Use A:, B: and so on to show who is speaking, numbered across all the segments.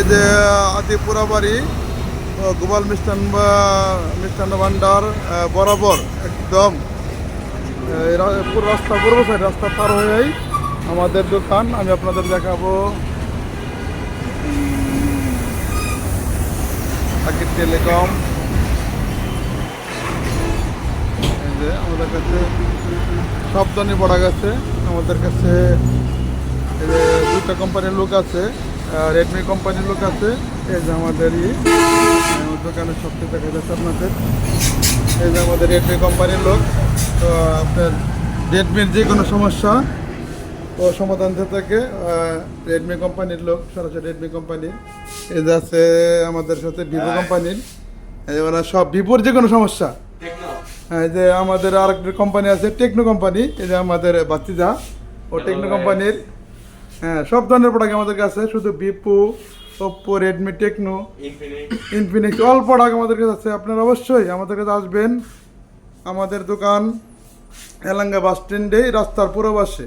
A: এই যে আদিপুরা বাড়ি গোপাল মিষ্টান মিষ্টান্ন ভান্ডার বরাবর, একদম রাস্তা, পূর্ব সাইড রাস্তা পার হয়েই আমাদের দোকান। আমি আপনাদের দেখাবো। টেলিকম এই যে, আমাদের কাছে সব ধরনের প্রোডাক্ট আছে আমাদের কাছে দুটা কোম্পানির লোক আছে। রেডমি কোম্পানির লোক আছে। এই যে আমাদের ই দোকানে সব কিছু দেখা যাচ্ছে আপনাদের। এই যে আমাদের রেডমি কোম্পানির লোক। তো আপনার রেডমির যে কোনো সমস্যা ও সমাধান থাকে রেডমি কোম্পানির লোক সরাসরি রেডমি কোম্পানির এই যে আছে আমাদের সাথে ভিভো কোম্পানির এই ওরা সব ভিভোর যে কোনো সমস্যা। হ্যাঁ এই যে আমাদের আরেকটা কোম্পানি আছে টেকনো কোম্পানি এই যে আমাদের বাতিজা। ও টেকনো কোম্পানির হ্যাঁ সব ধরনের প্রোডাক্ট আমাদের কাছে শুধু Vivo Oppo Redmi Tecno Infinix all product আমাদের কাছে আছে। আপনারা অবশ্যই আমাদের কাছে আসবেন আমাদের দোকান এলাঙ্গা বাস স্ট্যান্ডে রাস্তার পুরো পাশে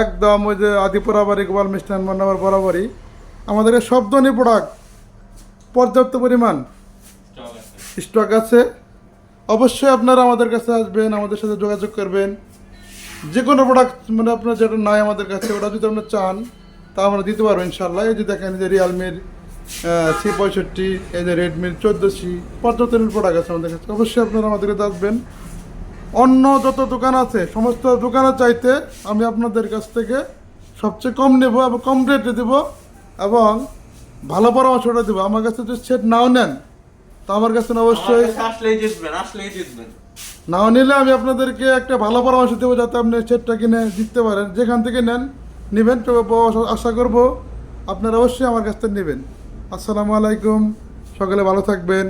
A: একদম ওই যে আদিপুরা বাড়ি গোপাল মিষ্টান মন্ডাবার বরাবরই। আমাদের কাছে সব ধরনের প্রোডাক্ট পর্যাপ্ত পরিমাণ স্টক আছে। অবশ্যই আপনারা আমাদের কাছে আসবেন আমাদের সাথে যোগাযোগ করবেন। যে কোনো প্রোডাক্ট মানে আপনার যেটা নাই আমাদের কাছে, ওটা যদি আপনার চান, তা আমরা দিতে পারব ইনশাল্লাহ এই যে দেখেন যে রিয়ালমির সি পঁয়ষট্টি, এই যে রেডমির চোদ্দ সি পর্যাপ্ত প্রোডাক্ট আছে আমাদের কাছে। অবশ্যই আপনারা আমাদের কাছে আসবেন অন্য যত দোকান আছে, সমস্ত দোকানের চাইতে আমি আপনাদের কাছ থেকে সবচেয়ে কম নেব এবং কম রেটে দেবো এবং ভালো পরামর্শটা দেবো। আমার কাছে যদি সেট নাও নেন, তা আমার কাছে অবশ্যই
B: আসলেই জিতবেন আসলেই জিতবেন।
A: নাও নিলে আমি আপনাদেরকে একটা ভালো পরামর্শ দেবো যাতে আপনি সেটটা কিনে জিততে পারেন। যেখান থেকে নেন, নেবেন তো আশা করব আপনারা অবশ্যই আমার কাছ থেকে নেবেন। আসসালামু আলাইকুম, সকলে ভালো থাকবেন।